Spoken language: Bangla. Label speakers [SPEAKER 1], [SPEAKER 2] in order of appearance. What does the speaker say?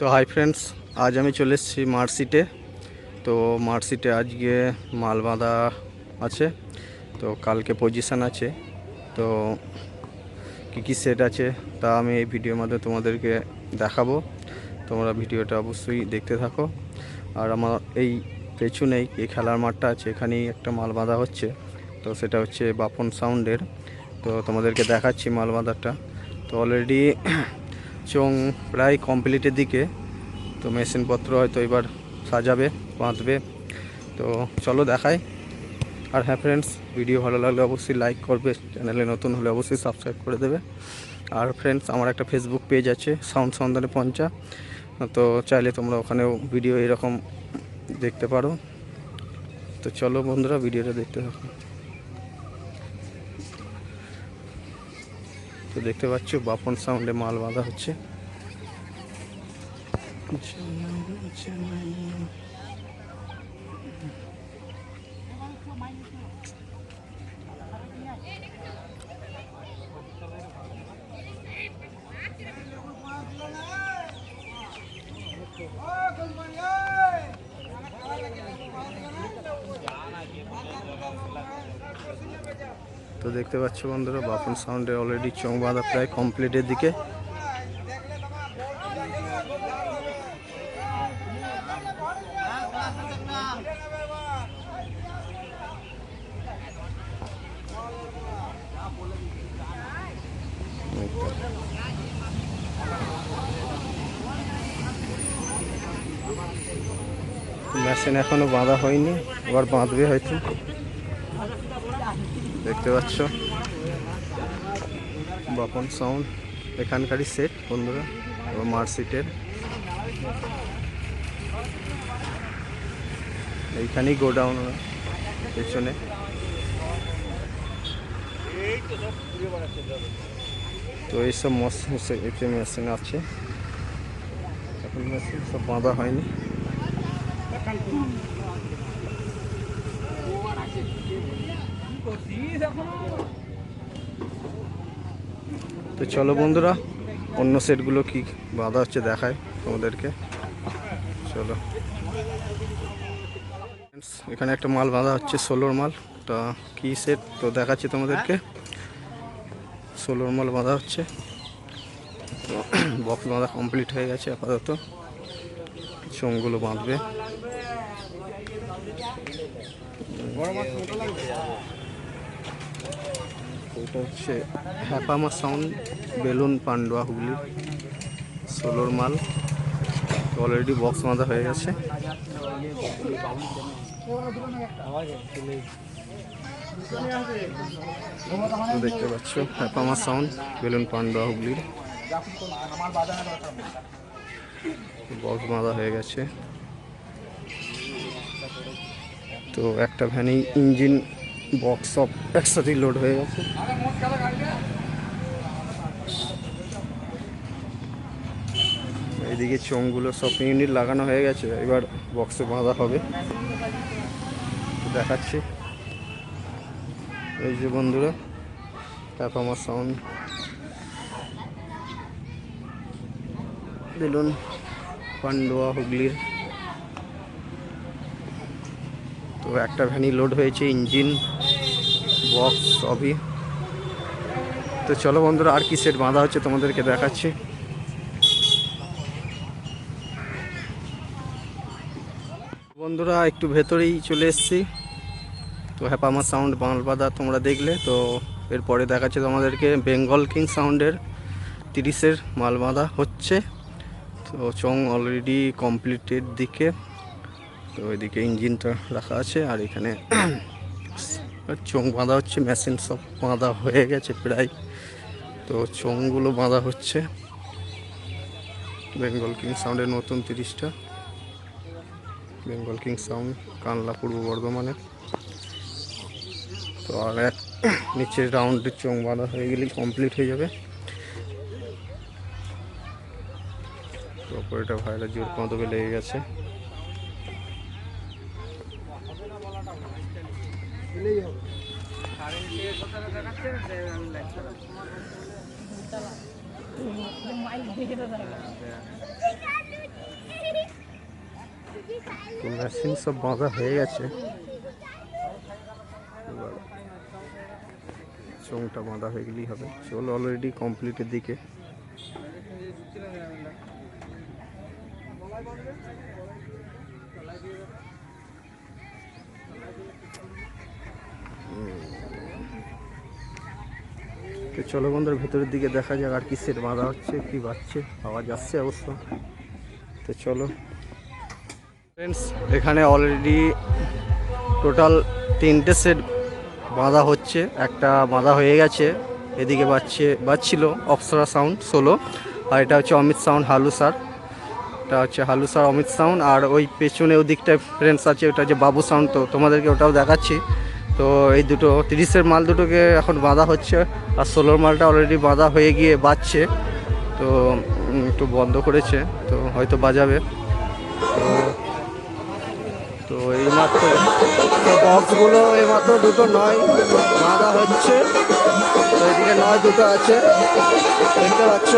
[SPEAKER 1] তো হাই ফ্রেন্ডস, আজ আমি চলে এসেছি মার্কশিটে তো মার্কশিটে আজকে মাল বাঁধা আছে, তো কালকে পজিশান আছে। তো কী কী সেট আছে তা আমি এই ভিডিওর মাধ্যমে তোমাদেরকে দেখাবো। তোমরা ভিডিওটা অবশ্যই দেখতে থাকো। আর আমার এই পেছনেই এই খেলার মাঠটা আছে, এখানেই একটা মাল বাঁধা হচ্ছে। তো সেটা হচ্ছে বাপন সাউন্ডের তো তোমাদেরকে দেখাচ্ছি মাল বাঁধাটা। তো অলরেডি চং প্রায় কমপ্লিটের দিকে, তো মেশিনপত্র হয়তো এবার সাজাবে, বাঁধবে। তো চলো দেখাই। আর হ্যাঁ ফ্রেন্ডস ভিডিও ভালো লাগলে অবশ্যই লাইক করবে চ্যানেলে নতুন হলে অবশ্যই সাবস্ক্রাইব করে দেবে। আর ফ্রেন্ডস আমার একটা ফেসবুক পেজ আছে সাউন্ড সন্ধানে পঞ্চা তো চাইলে তোমরা ওখানেও ভিডিও এরকম দেখতে পারো। তো চলো বন্ধুরা ভিডিওটা দেখতে থাকো। তো দেখতে পাচ্ছ বাপন সাউন্ডে মাল বাঁধা হচ্ছে। তো দেখতে পাচ্ছ বন্ধুরা বাপন সাউন্ডে অলরেডি চোখ বাঁধা প্রায় কমপ্লিটের দিকে। মেশিন এখনও বাঁধা হয়নি, আবার বাঁধবে হয়তো। দেখতে পাচ্ছ? বাপন সাউন্ড এখানকারই সেট বন্ধুরা এবং মার্কশিটের এইখানেই গোডাউন পেছনে। তো এইসব মেশিন মেশিন আছে। এখন মেশিন সব বাঁধা হয়নি। তো চলো বন্ধুরা, অন্য সেটগুলো কি বাঁধা হচ্ছে দেখায় তোমাদেরকে। চলো। এখানে একটা মাল বাঁধা হচ্ছে ষোলোর মাল। তা কি সেট? তো দেখাচ্ছি তোমাদেরকে। ষোলোর মাল বাঁধা হচ্ছে। বক্স বাঁধা কমপ্লিট হয়ে গেছে আপাতত। চোঙগুলো বাঁধবে। এটা হচ্ছে হ্যাপামা সাউন্ড বেলুন পান্ডুয়া হুগলি ষোলোর মাল। অলরেডি বক্স বাঁধা হয়ে গেছে। দেখতে পাচ্ছ, হ্যাপামা সাউন্ড বেলুন পান্ডুয়া হুগলির বক্স বাঁধা হয়ে গেছে। তো একটা ভ্যানে ইঞ্জিন বক্স সব একসাথেই লোড হয়ে গেছে। এইদিকে চোঙগুলো সব ইউনিট লাগানো হয়ে গেছে, এবার বক্সে বাঁধা হবে। দেখাচ্ছি। এই যে বন্ধুরা আমার সাউন্ড বেলুন পান্ডুয়া হুগলির। তো একটা ভ্যানি লোড হয়েছে ইঞ্জিন বক্স সবই। তো চলো বন্ধুরা, আর কি সেট বাঁধা হচ্ছে তোমাদেরকে দেখাচ্ছি। বন্ধুরা, একটু ভেতরেই চলে এসেছি। তো হ্যাপামা সাউন্ড বাঁধা তোমরা দেখলে, তো এরপরে দেখাচ্ছে তোমাদেরকে বেঙ্গল কিং সাউন্ডের তিরিশের মাল বাঁধা হচ্ছে। তো চং অলরেডি কমপ্লিটের দিকে। তো ওইদিকে ইঞ্জিনটা রাখা আছে, আর এখানে চোং বাঁধা হচ্ছে, মেশিন সব বাঁধা হয়ে গেছে প্রায়। তো চোঙগুলো বাঁধা হচ্ছে। বেঙ্গল কিং সাউন্ডের নতুন তিরিশটা। বেঙ্গল কিং সাউন্ড, কানলা পূর্ব বর্ধমানে। তো আর এক নিচের রাউন্ডের চোং বাঁধা হয়ে গেলেই কমপ্লিট হয়ে যাবে। তো ওপরেটা ভাইরা জোর কদবে লেগে গেছে।
[SPEAKER 2] দিলেই হবে। মেশিন সব বাঁধা হয়ে গেছে। চোংটা বাঁধা হয়ে গেলেই হবে। চোল অলরেডি কমপ্লিটের দিকে। তো চলো বন্ধুর, ভেতরের দিকে দেখা যাক আর কি সেট বাঁধা হচ্ছে, কি বাজছে আওয়াজ আসছে অবশ্য। তো চলো। ফ্রেন্ডস এখানে অলরেডি টোটাল তিনটে সেট বাঁধা হচ্ছে। একটা বাঁধা হয়ে গেছে, এদিকে বাজছে, বাজছিল অপসরা সাউন্ড ষোলো আর এটা হচ্ছে অমিত সাউন্ড হালু এটা হচ্ছে হালু অমিত সাউন্ড আর ওই পেছনে ওদিকটায় ফ্রেন্ডস আছে, ওটা যে বাবু সাউন্ড তো তোমাদেরকে ওটাও দেখাচ্ছি। তো এই দুটো তিরিশের মাল দুটোকে এখন বাঁধা হচ্ছে আর ষোলোর মালটা অলরেডি বাঁধা হয়ে গিয়ে বাজছে তো একটু বন্ধ করেছে, তো হয়তো বাজাবে। তো তো এইমাত্র তো বক্সগুলো এইমাত্র দুটো নয়, বাঁধা হচ্ছে। তো এদিকে নয় দুটো আছে, দেখতে পাচ্ছ?